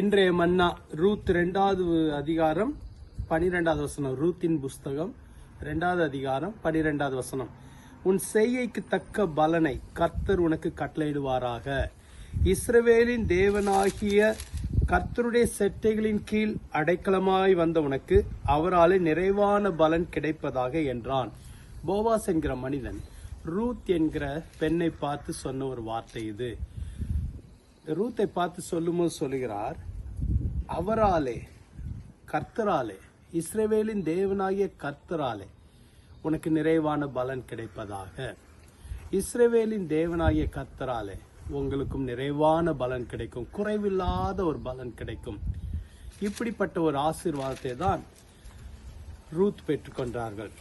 இன்றைய மன்னா ரூத் ரெண்டாவது அதிகாரம் பனிரெண்டாவது வசனம் ரூத்தின் புஸ்தகம் ரெண்டாவது அதிகாரம் பனிரெண்டாவது வசனம். உன் செய்கைக்கு தக்க பலனை கர்த்தர் உனக்கு கட்டளையிடுவாராக. இஸ்ரவேலின் தேவனாகிய கர்த்தருடைய செட்டைகளின் கீழ் அடைக்கலமாய் வந்த உனக்கு அவராலே நிறைவான பலன் கிடைப்பதாக என்றான். போவாஸ் என்கிற மனிதன் ரூத் என்கிற பெண்ணை பார்த்து சொன்ன ஒரு வார்த்தை இது. ரூத்தை பார்த்து சொல்லும்போது சொல்லுகிறார் அவராலே கர்த்தராலே இஸ்ரேவேலின் தேவனாகிய கர்த்தராலே உனக்கு நிறைவான பலன் கிடைப்பதாக. இஸ்ரேவேலின் தேவனாகிய கர்த்தராலே உங்களுக்கும் நிறைவான பலன் கிடைக்கும். குறைவில்லாத ஒரு பலன் கிடைக்கும். இப்படிப்பட்ட ஒரு ஆசீர்வாதத்தை தான் ரூத் பெற்றுக்கொண்டார்கள்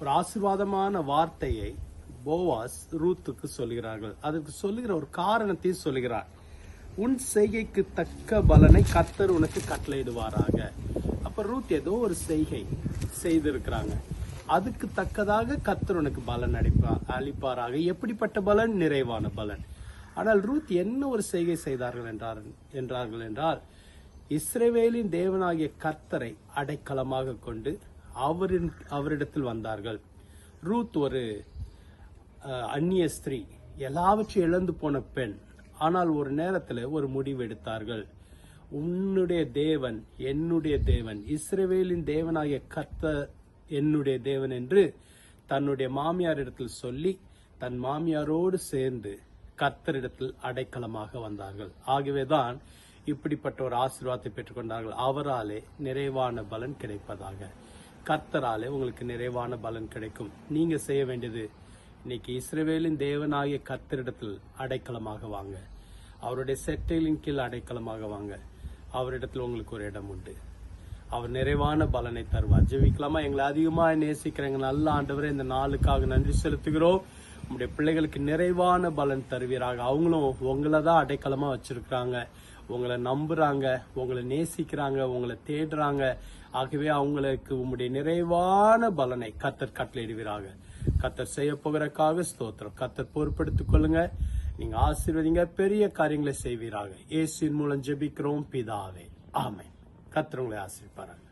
ஒரு ஆசீர்வாதமான வார்த்தையை போவாஸ் ரூத்துக்கு சொல்கிறார்கள். அதற்கு சொல்லுகிற ஒரு காரணத்தையும் சொல்கிறார். உன் செய்கைக்கு தக்க பலனை கத்தர் உனக்கு கட்டளையிடுவாராக. அப்ப ரூத் ஏதோ ஒரு செய்கை செய்திருக்கிறாங்க. அதுக்கு தக்கதாக கத்தர் உனக்கு பலன் அளிப்பா அளிப்பாராக. எப்படிப்பட்ட பலன்? நிறைவான பலன். ஆனால் ரூத் என்ன ஒரு செய்கை செய்தார்கள் என்றார் என்றார்கள் என்றால் இஸ்ரேவேலின் தேவனாகிய கர்த்தரை அடைக்கலமாக கொண்டு அவரின் அவரிடத்தில் வந்தார்கள். ரூத் ஒரு அந்நிய ஸ்திரீ. எல்லாவற்றையும் இழந்து போன பெண். ஆனால் ஒரு நேரத்தில் ஒரு முடிவு எடுத்தார்கள். உன்னுடைய தேவன் என்னுடைய தேவன் இஸ்ரேவேலின் தேவனாகிய கத்த என்னுடைய தேவன் என்று தன்னுடைய மாமியாரிடத்தில் சொல்லி தன் மாமியாரோடு சேர்ந்து கர்த்தரிடத்தில் அடைக்கலமாக வந்தார்கள். ஆகவேதான் இப்படிப்பட்ட ஒரு ஆசீர்வாதத்தை பெற்றுக்கொண்டார்கள் அவராலே நிறைவான பலன் கிடைப்பதாக. கர்த்தராலே உங்களுக்கு நிறைவான பலன் கிடைக்கும். நீங்க செய்ய வேண்டியது இன்னைக்கு இஸ்ரவேலின் தேவனாகிய கத்தரிடத்தில் அடைக்கலமாக வாங்க. அவருடைய செட்டைகளின் கீழ் அடைக்கலமாக வாங்க. அவரிடத்தில் உங்களுக்கு ஒரு இடம் உண்டு. அவர் நிறைவான பலனை தருவார். ஜெபிக்கலாமா? எங்களை அதிகமாக நேசிக்கிறேங்க நல்ல ஆண்டவரை இந்த நாளுக்காக நன்றி செலுத்துகிறோம். உங்களுடைய பிள்ளைகளுக்கு நிறைவான பலன் தருவீராக. அவங்களும் உங்களை தான் அடைக்கலமாக வச்சிருக்கிறாங்க. உங்களை நம்புறாங்க உங்களை நேசிக்கிறாங்க உங்களை தேடுறாங்க. ஆகவே அவங்களுக்கு உங்களுடைய நிறைவான பலனை கத்தர் கட்டளையிடுவீராக. கத்தர் செய்ய போகிறக்காக ஸ்தோத்திரம். கத்தர் பொறுப்படுத்திக் கொள்ளுங்க. நீங்க ஆசீர்வதிங்க. பெரிய காரியங்களை செய்வீராக. இயேசுவின் மூலம் ஜெபிக்கிறோம். பிதாவே. ஆமை கத்தர் உங்களை ஆசிரிப்பாராங்க